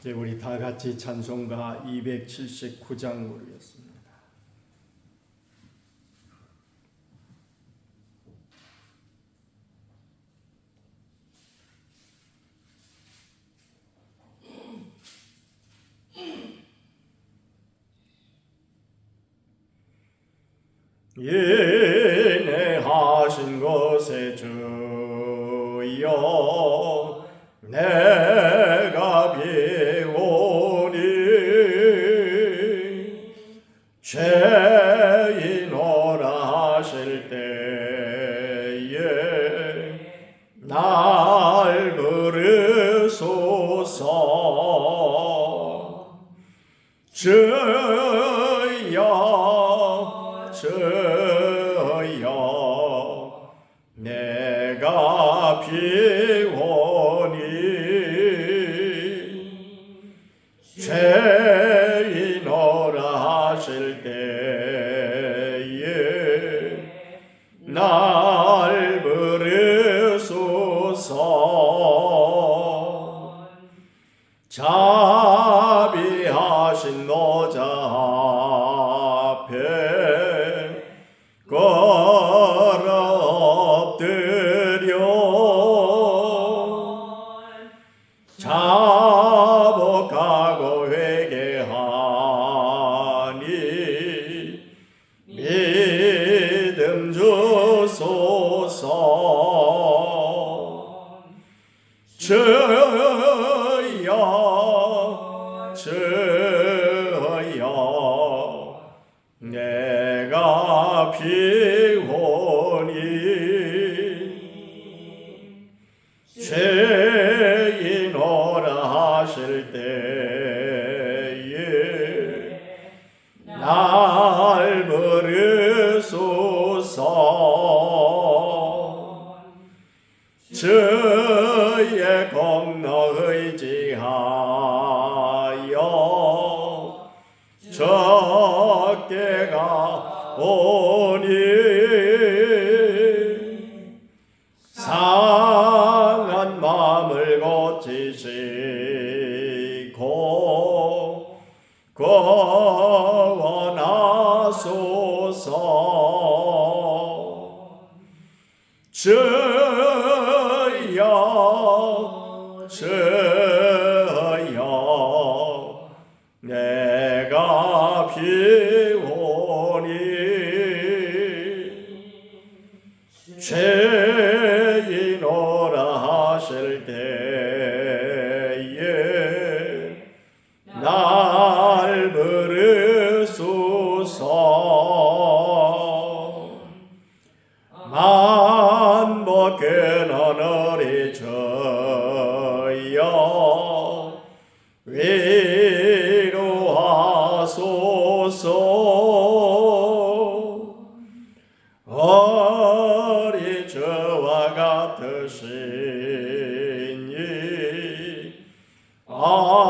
이제 우리 다 같이 찬송가 279장 부르겠습니다. 주여 내가 비오니 주여 주여 내가 비 원하소서. 주 atășenie. Amin.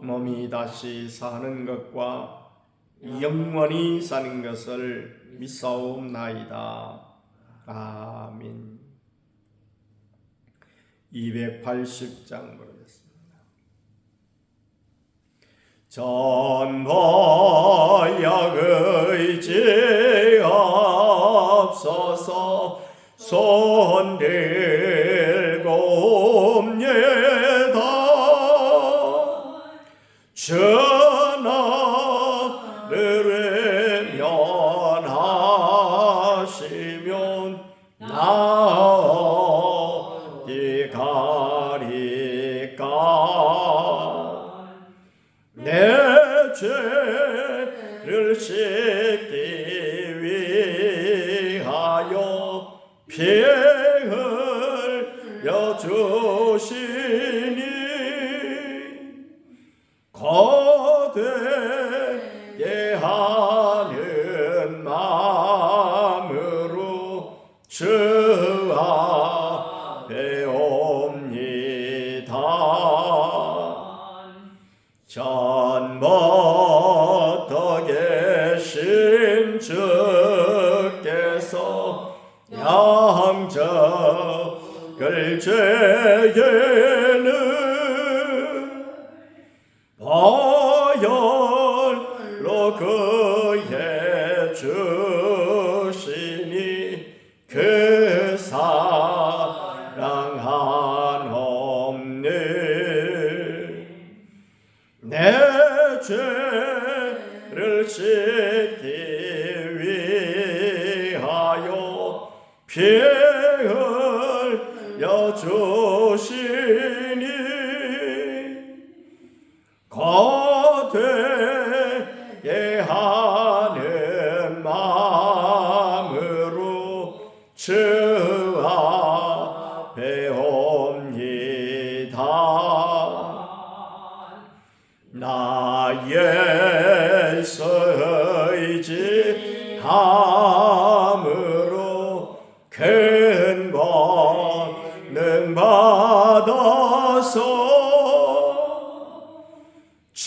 몸이 다시 사는 것과 영원히 사는 것을 믿사옵나이다. 아멘. 280장 부르겠습니다. 전보약의 죄 없어서 손 들고 옵니 전하를 면하시면 나 어디 가리까. 내 죄를 씻기 위하여 피를 여주시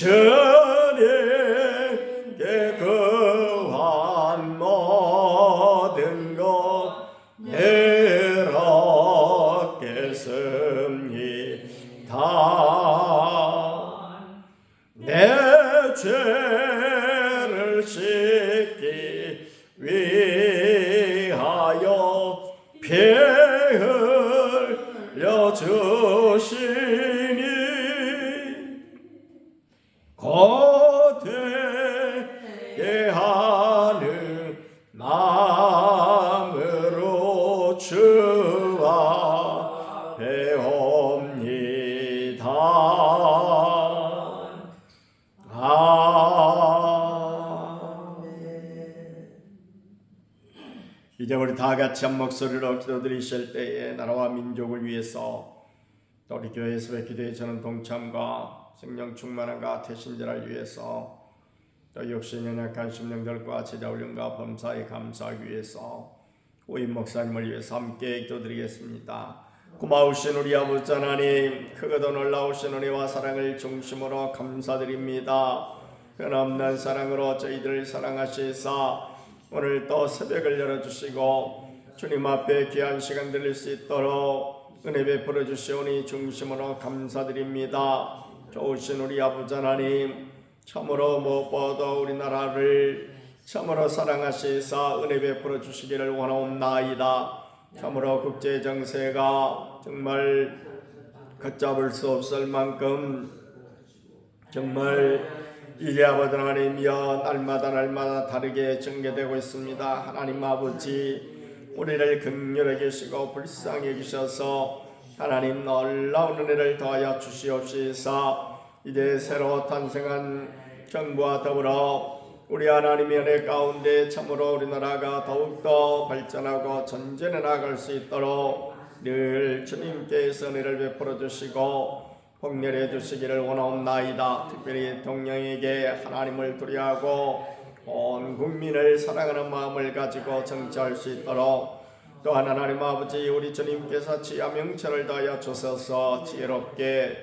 주 이제 우리 다 같이 한 목소리로 기도드리실 때에 나라와 민족을 위해서 또 우리 교회 예수의 기도에 저는 동참과 성령 충만함과 태신자를 위해서 또 역시 연약한 심령들과 제자 훈련과 범사에 감사하기 위해서 오인 목사님을 위해서 함께 기도드리겠습니다. 고마우신 우리 아버지 하나님 크고도 놀라우신 은혜와 사랑을 중심으로 감사드립니다. 변함난 사랑으로 저희들을 사랑하시사 오늘 또 새벽을 열어주시고 주님 앞에 귀한 시간 드릴 수 있도록 은혜 베풀어 주시오니 중심으로 감사드립니다. 좋으신 우리 아버지 하나님 참으로 무엇보다도 우리나라를 참으로 사랑하시사 은혜 베풀어 주시기를 원하옵나이다. 참으로 국제 정세가 정말 걷잡을 수 없을 만큼 정말 이제 아버지 하나님이여 날마다 날마다 다르게 전개되고 있습니다. 하나님 아버지 우리를 긍휼히 계시고 불쌍히 여기셔서 하나님 놀라운 은혜를 더하여 주시옵시사 이제 새로 탄생한 정부와 더불어 우리 하나님의 은혜 가운데 참으로 우리나라가 더욱더 발전하고 전진해 나갈 수 있도록 늘 주님께서 은혜를 베풀어 주시고 복렬해 주시기를 원하옵나이다. 특별히 대통령에게 하나님을 두려하고 온 국민을 사랑하는 마음을 가지고 정치할 수 있도록 또한 하나님 아버지 우리 주님께서 지하 명철을 다하여 주셔서 지혜롭게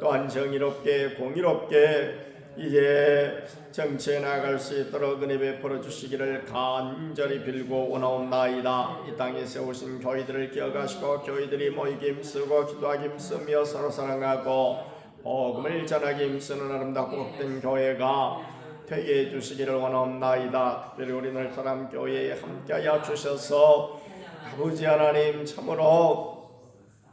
또한 정의롭게 공의롭게 이제 정치에 나갈 수 있도록 은혜 베풀어 주시기를 간절히 빌고 원하옵나이다. 이 땅에 세우신 교회들을 기억하시고 교회들이 모이기 힘쓰고 기도하기 힘쓰며 서로 사랑하고 복음을 전하기 힘쓰는 아름답고 복된 교회가 되게 해주시기를 원하옵나이다. 특별히 우리 늘사람 교회에 함께하여 주셔서 아버지 하나님 참으로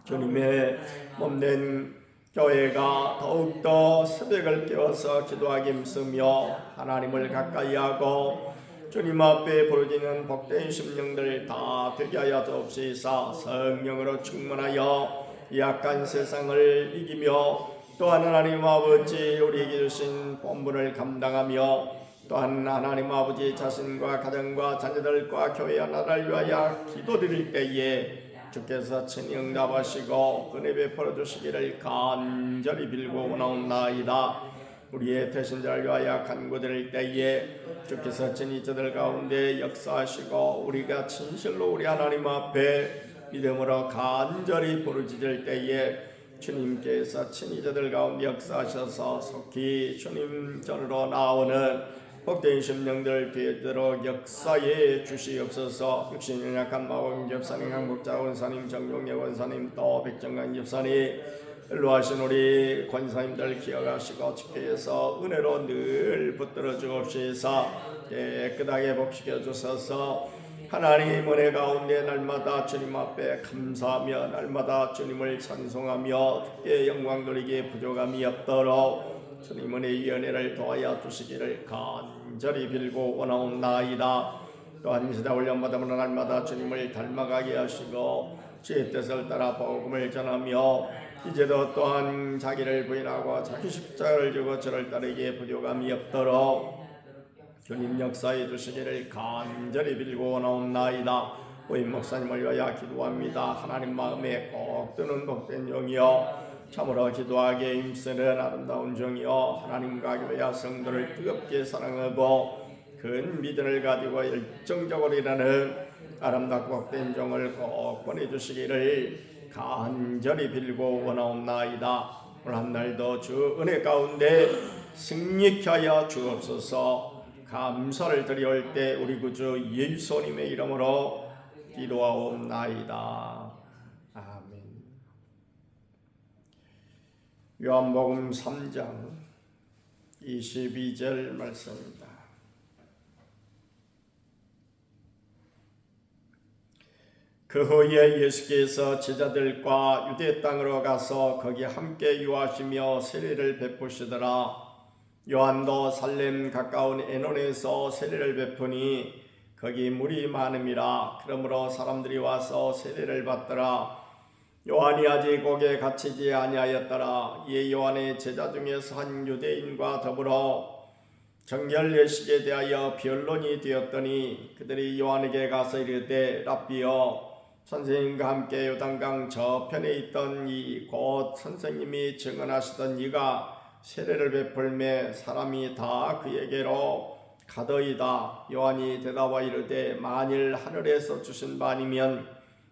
주님의 몸된 교회가 더욱더 새벽을 깨워서 기도하기 힘쓰며 하나님을 가까이 하고 주님 앞에 부르짖는 복된 심령들 다 되게 하여 주옵시사 성령으로 충만하여 이 약한 세상을 이기며 또한 하나님 아버지 우리에게 주신 본분을 감당하며 또한 하나님 아버지 자신과 가정과 자녀들과 교회와 나라를 위하여 기도드릴 때에 주께서 친히 응답하시고 은혜 베풀어 주시기를 간절히 빌고 원하옵나이다. 우리의 대신자를 위하여 간구드릴 때에 주께서 친히 저들 가운데 역사하시고 우리가 진실로 우리 하나님 앞에 믿음으로 간절히 부르짖을 때에 주님께서 친히 저들 가운데 역사하셔서 속히 주님 전으로 나오는 복된 심령들 되도록 역사에 주시옵소서. 육신이 약한 마음 geb사님 한국자 원사님 정용의 원사님 또 백정강 geb사님 일로하신 우리 권사님들 기억하시고 집회에서 은혜로 늘 붙들어 주옵시사. 깨끗하게 복시켜 주셔서. 하나님 은혜 가운데 날마다 주님 앞에 감사하며 날마다 주님을 찬송하며 주께 영광 돌리기에 부족함이 없도록 주님 은혜의 연애를 도하여 주시기를 간절히 빌고 원하옵나이다. 또한 시대 훈련마다는 날마다 주님을 닮아가게 하시고 주의 뜻을 따라 복음을 전하며 이제도 또한 자기를 부인하고 자기 십자가를 지고 저를 따르기에 부족함이 없도록 주님 역사해 주시기를 간절히 빌고 원하옵나이다. 오인 목사님을 위하여 기도합니다. 하나님 마음에 꼭 드는 복된 영이여 참으로 기도하게 힘쓰는 아름다운 종이여 하나님과 교회 성도를 뜨겁게 사랑하고 큰 믿음을 가지고 열정적으로 일하는 아름답고 복된 종을 꼭 보내주시기를 간절히 빌고 원하옵나이다. 오늘 한 날도 주 은혜 가운데 승리케 하여 주옵소서 감사를 드려올 때 우리 구주 예수님의 이름으로 기도하옵나이다. 아멘. 요한복음 3장 22절 말씀입니다. 그 후에 예수께서 제자들과 유대 땅으로 가서 거기 함께 유하시며 세례를 베푸시더라. 요한도 살렘 가까운 에논에서 세례를 베푸니 거기 물이 많음이라 그러므로 사람들이 와서 세례를 받더라. 요한이 아직 옥에 갇히지 아니하였더라. 이에 요한의 제자 중에서 한 유대인과 더불어 정결 예식에 대하여 변론이 되었더니 그들이 요한에게 가서 이르되 랍비여 선생님과 함께 요단강 저편에 있던 이 곧 선생님이 증언하시던 이가 세례를 베풀매 사람이 다 그에게로 가더이다. 요한이 대답하 이르되 만일 하늘에서 주신 바 아니면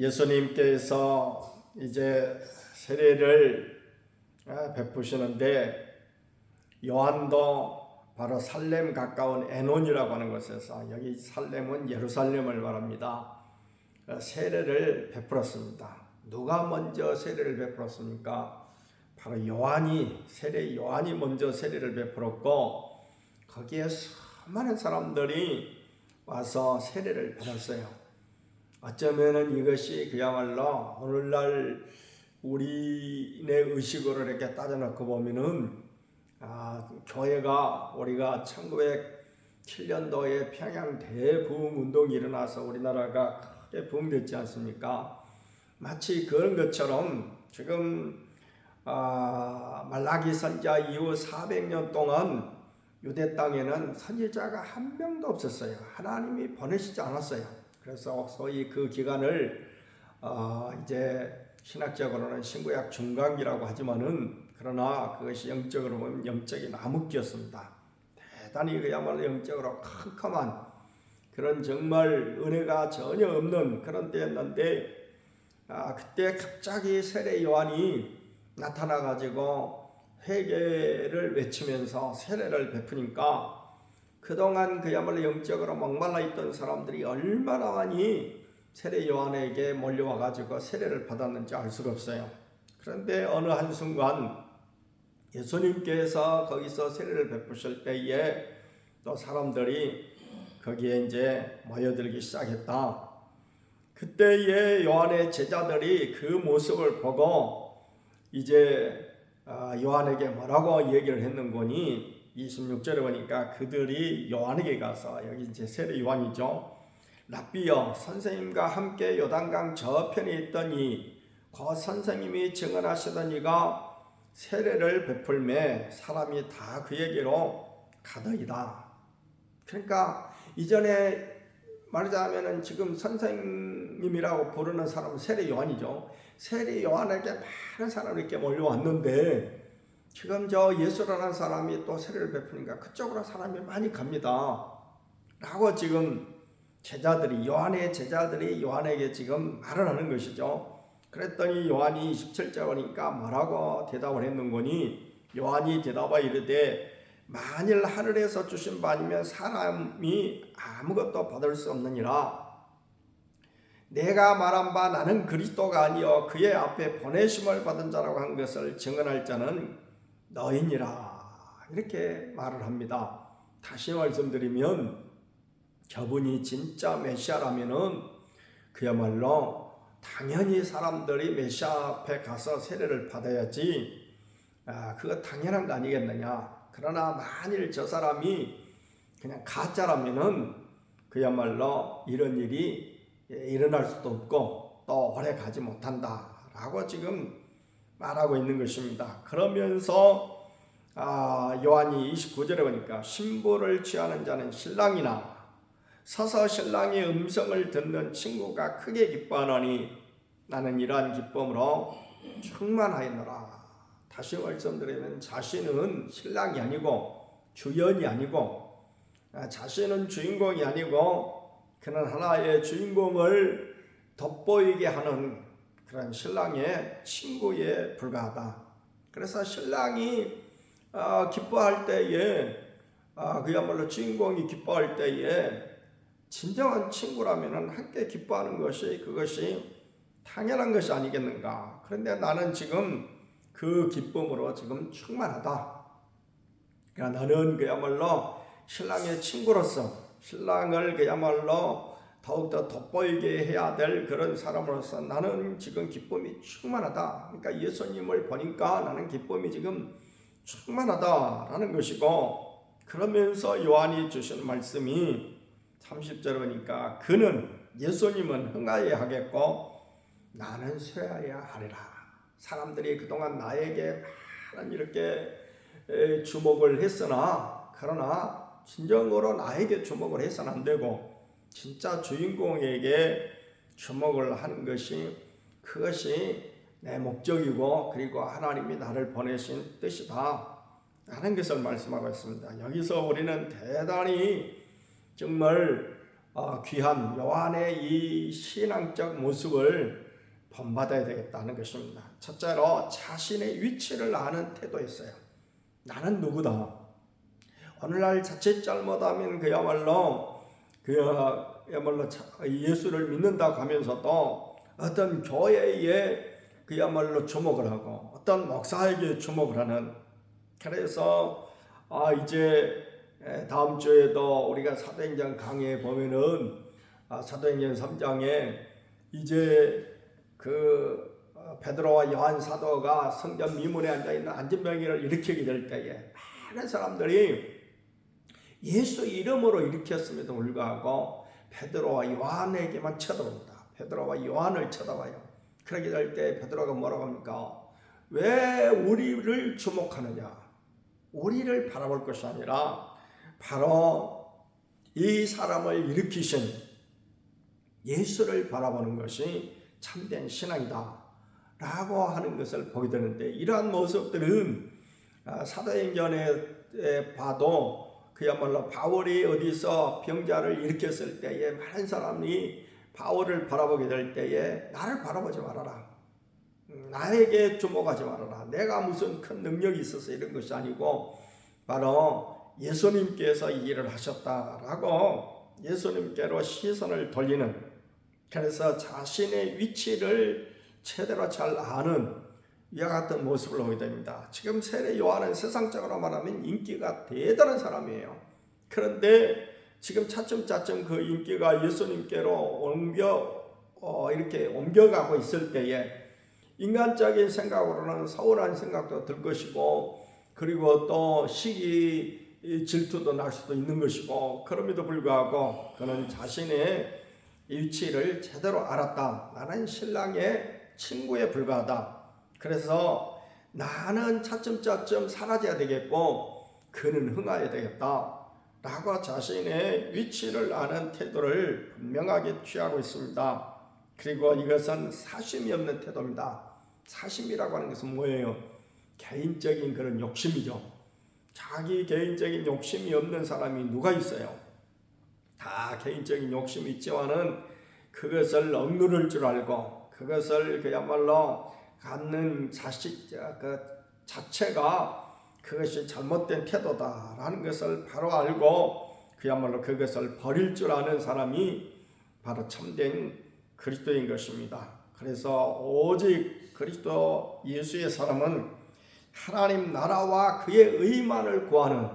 예수님께서 이제 세례를 아, 베푸시는데 요한도 바로 살렘 가까운 에논이라고 하는 곳에서 여기 살렘은 예루살렘을 말합니다. 어, 세례를 베풀었습니다. 누가 먼저 세례를 베풀었습니까? 바로 요한이 세례 요한이 먼저 세례를 베풀었고 거기에 수많은 사람들이 와서 세례를 받았어요. 어쩌면은 이것이 그야말로 오늘날 우리의 의식으로 이렇게 따져놓고 보면은 아, 교회가 우리가 1907년도에 평양 대부흥 운동이 일어나서 우리나라가 크게 부흥됐지 않습니까? 마치 그런 것처럼 지금 아, 말라기 선자 이후 400년 동안 유대 땅에는 선지자가 한 명도 없었어요. 하나님이 보내시지 않았어요. 그래서 소위 그 기간을 어, 이제 신학적으로는 신구약 중간기라고 하지만은 그러나 그것이 영적으로 보면 영적인 암흑기였습니다. 대단히 그야말로 영적으로 캄캄한 그런 정말 은혜가 전혀 없는 그런 때였는데 아, 그때 갑자기 세례 요한이 나타나 가지고 회개를 외치면서 세례를 베푸니까 그동안 그야말로 영적으로 목말라 있던 사람들이 얼마나 많이 세례 요한에게 몰려와 가지고 세례를 받았는지 알 수가 없어요. 그런데 어느 한 순간 예수님께서 거기서 세례를 베푸실 때에 또 사람들이 거기에 이제 모여들기 시작했다. 그때의 요한의 제자들이 그 모습을 보고 이제 아, 요한에게 뭐라고 얘기를 했는 거니 26절에 보니까 그들이 요한에게 가서 여기 이제 세례 요한이죠. 랍비여 선생님과 함께 요단강 저편에 있더니 그 선생님이 증언하시던 이가 세례를 베풀매 사람이 다 그에게로 가더이다. 그러니까 이전에 말하자면은 지금 선생님이라고 부르는 사람은 세례 요한이죠. 세례 요한에게 많은 사람이 이렇게 몰려왔는데 지금 저 예수라는 사람이 또 세례를 베푸니까 그쪽으로 사람이 많이 갑니다. 라고 지금 제자들이 요한의 제자들이 요한에게 지금 말을 하는 것이죠. 그랬더니 요한이 27절 보니까 뭐라고 대답을 했는 거니 요한이 대답하 이르되 만일 하늘에서 주신 바 아니면 사람이 아무것도 받을 수 없느니라 내가 말한 바 나는 그리스도가 아니요 그의 앞에 보내심을 받은 자라고 한 것을 증언할 자는 너희니라 이렇게 말을 합니다. 다시 말씀드리면 저분이 진짜 메시아라면은 그야말로 당연히 사람들이 메시아 앞에 가서 세례를 받아야지 아, 그거 당연한 거 아니겠느냐. 그러나 만일 저 사람이 그냥 가짜라면은 그야말로 이런 일이 일어날 수도 없고 또 오래 가지 못한다라고 지금 말하고 있는 것입니다. 그러면서 아, 요한이 29절에 보니까 신부를 취하는 자는 신랑이나 서서 신랑의 음성을 듣는 친구가 크게 기뻐하노니 나는 이러한 기쁨으로 충만하였노라. 다시 말씀드리면 자신은 신랑이 아니고 주연이 아니고 아, 자신은 주인공이 아니고 그는 하나의 주인공을 돋보이게 하는 그런 신랑의 친구에 불과하다. 그래서 신랑이 아, 기뻐할 때에 아, 그야말로 주인공이 기뻐할 때에 진정한 친구라면 함께 기뻐하는 것이 그것이 당연한 것이 아니겠는가. 그런데 나는 지금 그 기쁨으로 지금 충만하다. 그러니까 너는 그야말로 신랑의 친구로서 신랑을 그야말로 더욱더 돋보이게 해야 될 그런 사람으로서 나는 지금 기쁨이 충만하다. 그러니까 예수님을 보니까 나는 기쁨이 지금 충만하다라는 것이고 그러면서 요한이 주신 말씀이 30절 보니까 그는 예수님은 흥하여야 하겠고 나는 쇠하여야 하리라. 사람들이 그동안 나에게 많은 이렇게 주목을 했으나 그러나 진정으로 나에게 주목을 해서는 안 되고 진짜 주인공에게 주목을 하는 것이 그것이 내 목적이고 그리고 하나님이 나를 보내신 뜻이다. 라는 것을 말씀하고 있습니다. 여기서 우리는 대단히 정말 어, 귀한 요한의 이 신앙적 모습을 본받아야 되겠다는 것입니다. 첫째로 자신의 위치를 아는 태도였어요. 나는 누구다. 오늘날 자칫 잘못하면 그야말로 그야말로 예수를 믿는다고 하면서도 어떤 교회에 그야말로 주목을 하고 어떤 목사에게 주목을 하는 그래서 아 이제 다음 주에도 우리가 사도행전 강의에 보면은 아, 사도행전 3장에 이제 그 어, 베드로와 요한 사도가 성전 미문에 앉아 있는 안진병이를 일으키게 될 때에 많은 사람들이 예수 이름으로 일으켰음에도 불구하고 베드로와 요한에게만 쳐다봅니다. 베드로와 요한을 쳐다봐요. 그러게 될 때 베드로가 뭐라고 합니까? 왜 우리를 주목하느냐? 우리를 바라볼 것이 아니라 바로 이 사람을 일으키신 예수를 바라보는 것이 참된 신앙이다. 라고 하는 것을 보게 되는데 이러한 모습들은 아, 사도행전에 봐도 그야말로 바울이 어디서 병자를 일으켰을 때에 많은 사람이 바울을 바라보게 될 때에 나를 바라보지 말아라. 음, 나에게 주목하지 말아라. 내가 무슨 큰 능력이 있어서 이런 것이 아니고 바로 예수님께서 이 일을 하셨다라고 예수님께로 시선을 돌리는 그래서 자신의 위치를 제대로 잘 아는 이와 같은 모습을 보게 됩니다. 지금 세례 요한은 세상적으로 말하면 인기가 대단한 사람이에요. 그런데 지금 차츰차츰 그 인기가 예수님께로 옮겨 어, 이렇게 옮겨가고 있을 때에 인간적인 생각으로는 서운한 생각도 들 것이고 그리고 또 시기 질투도 날 수도 있는 것이고 그럼에도 불구하고 그는 자신의 위치를 제대로 알았다. 나는 신랑의 친구에 불과하다. 그래서 나는 차츰차츰 사라져야 되겠고 그는 흥하야 되겠다. 라고 자신의 위치를 아는 태도를 분명하게 취하고 있습니다. 그리고 이것은 사심이 없는 태도입니다. 사심이라고 하는 것은 뭐예요? 개인적인 그런 욕심이죠. 자기 개인적인 욕심이 없는 사람이 누가 있어요? 다 개인적인 욕심이 있지만은 그것을 억누를 줄 알고 그것을 그야말로 갖는 자식 그 자체가 그것이 잘못된 태도다라는 것을 바로 알고 그야말로 그것을 버릴 줄 아는 사람이 바로 참된 그리스도인 것입니다. 그래서 오직 그리스도 예수의 사람은 하나님 나라와 그의 의만을 구하는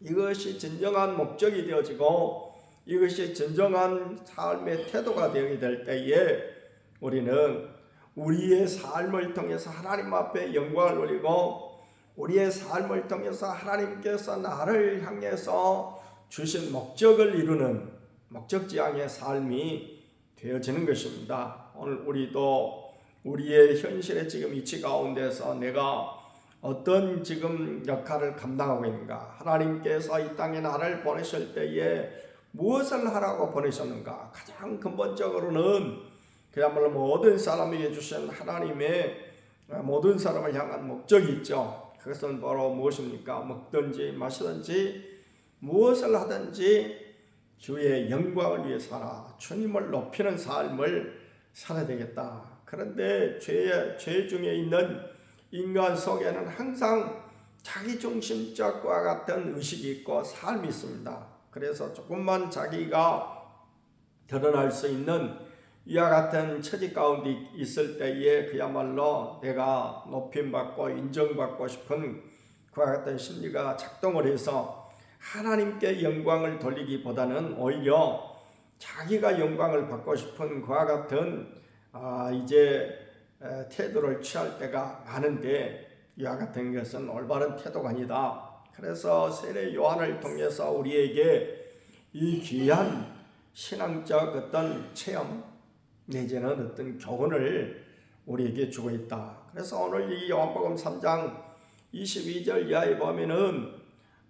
이것이 진정한 목적이 되어지고 이것이 진정한 삶의 태도가 되게 될 때에 우리는 우리의 삶을 통해서 하나님 앞에 영광을 올리고 우리의 삶을 통해서 하나님께서 나를 향해서 주신 목적을 이루는 목적지향의 삶이 되어지는 것입니다. 오늘 우리도 우리의 현실의 지금 이치 가운데서 내가 어떤 지금 역할을 감당하고 있는가? 하나님께서 이 땅에 나를 보내실 때에 무엇을 하라고 보내셨는가? 가장 근본적으로는 그야말로 모든 사람에게 주신 하나님의 모든 사람을 향한 목적이 있죠. 그것은 바로 무엇입니까? 먹든지 마시든지 무엇을 하든지 주의 영광을 위해 살아 주님을 높이는 삶을 살아야 되겠다. 그런데 죄, 죄 중에 있는 인간 속에는 항상 자기중심적과 같은 의식이 있고 삶이 있습니다. 그래서 조금만 자기가 드러날 수 있는 이와 같은 처지 가운데 있을 때에 그야말로 내가 높임받고 인정받고 싶은 그와 같은 심리가 작동을 해서 하나님께 영광을 돌리기보다는 오히려 자기가 영광을 받고 싶은 그와 같은 아 이제 태도를 취할 때가 많은데 이와 같은 것은 올바른 태도가 아니다. 그래서 세례 요한을 통해서 우리에게 이 귀한 신앙적 어떤 체험 내지는 어떤 교훈을 우리에게 주고 있다. 그래서 오늘 이 요한복음 3장 22절 이하에 보면은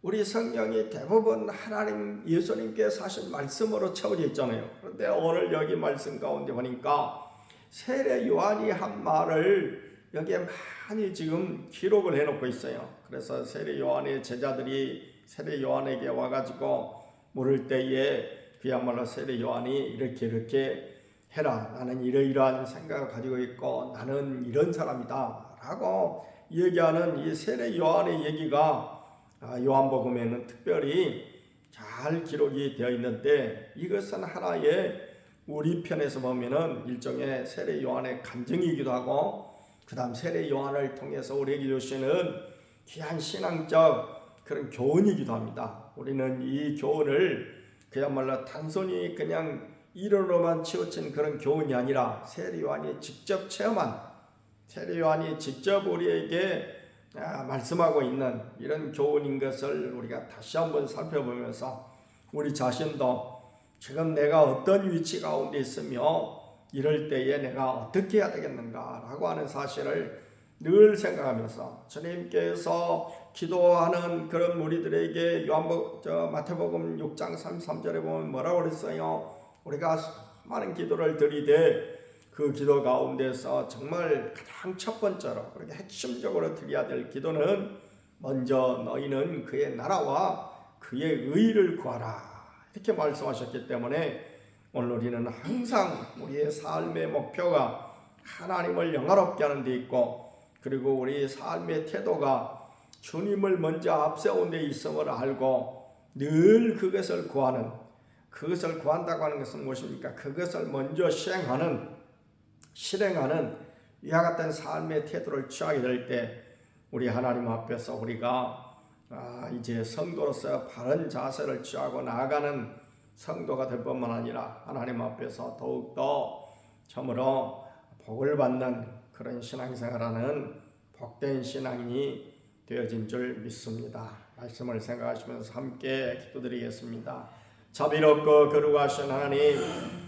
우리 성경이 대부분 하나님 예수님께서 하신 말씀으로 채워져 있잖아요. 그런데 오늘 여기 말씀 가운데 보니까 세례 요한이 한 말을 여기에 많이 지금 기록을 해놓고 있어요. 그래서 세례 요한의 제자들이 세례 요한에게 와가지고 물을 때에 그야말로 세례 요한이 이렇게 이렇게 해라. 나는 이러이러한 생각을 가지고 있고 나는 이런 사람이다. 라고 얘기하는 이 세례 요한의 얘기가 아, 요한복음에는 특별히 잘 기록이 되어 있는데 이것은 하나의 우리 편에서 보면은 일종의 세례 요한의 간증이기도 하고 그다음 세례 요한을 통해서 우리에게 주시는 귀한 신앙적 그런 교훈이기도 합니다. 우리는 이 교훈을 그야말로 단순히 그냥 이론으로만 치우친 그런 교훈이 아니라 세례 요한이 직접 체험한 세례 요한이 직접 우리에게 아, 말씀하고 있는 이런 교훈인 것을 우리가 다시 한번 살펴보면서 우리 자신도 지금 내가 어떤 위치 가운데 있으며 이럴 때에 내가 어떻게 해야 되겠는가라고 하는 사실을 늘 생각하면서 주님께서 기도하는 그런 무리들에게 요한복 저 마태복음 6장 33절에 보면 뭐라고 그랬어요? 우리가 많은 기도를 드리되 그 기도 가운데서 정말 가장 첫 번째로 그렇게 핵심적으로 드려야 될 기도는 먼저 너희는 그의 나라와 그의 의를 구하라. 이렇게 말씀하셨기 때문에 오늘 우리는 항상 우리의 삶의 목표가 하나님을 영화롭게 하는 데 있고 그리고 우리 삶의 태도가 주님을 먼저 앞세운 데 있음을 알고 늘 그것을 구하는 그것을 구한다고 하는 것은 무엇입니까? 그것을 먼저 시행하는 실행하는 이와 같은 삶의 태도를 취하게 될 때 우리 하나님 앞에서 우리가 아, 이제 성도로서 바른 자세를 취하고 나아가는 성도가 될 뿐만 아니라 하나님 앞에서 더욱더 참으로 복을 받는 그런 신앙생활하는 복된 신앙인이 되어진 줄 믿습니다. 말씀을 생각하시면서 함께 기도드리겠습니다. 자비롭고 거룩하신 하나님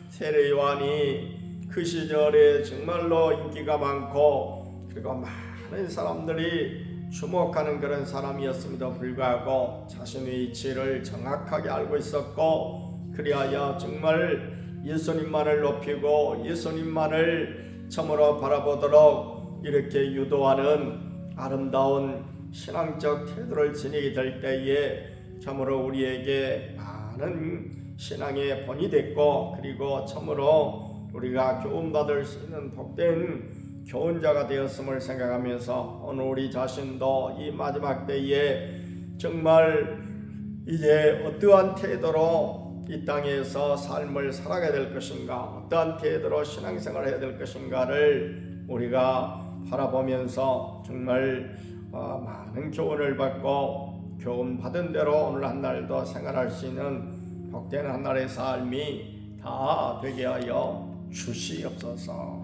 세례 요한이 그 시절에 정말로 인기가 많고 그리고 많은 사람들이 주목하는 그런 사람이었음에도 불구하고 자신의 위치를 정확하게 알고 있었고 그리하여 정말 예수님만을 높이고 예수님만을 참으로 바라보도록 이렇게 유도하는 아름다운 신앙적 태도를 지니게 될 때에 참으로 우리에게 많은 신앙의 본이 됐고 그리고 참으로 우리가 교훈받을 수 있는 복된 교훈자가 되었음을 생각하면서 오늘 우리 자신도 이 마지막 때에 정말 이제 어떠한 태도로 이 땅에서 삶을 살아가야 될 것인가 어떠한 태도로 신앙생활을 해야 될 것인가를 우리가 바라보면서 정말 어, 많은 교훈을 받고 교훈 받은 대로 오늘 한 날도 생활할 수 있는 복된 한 날의 삶이 다 되게 하여 주시옵소서.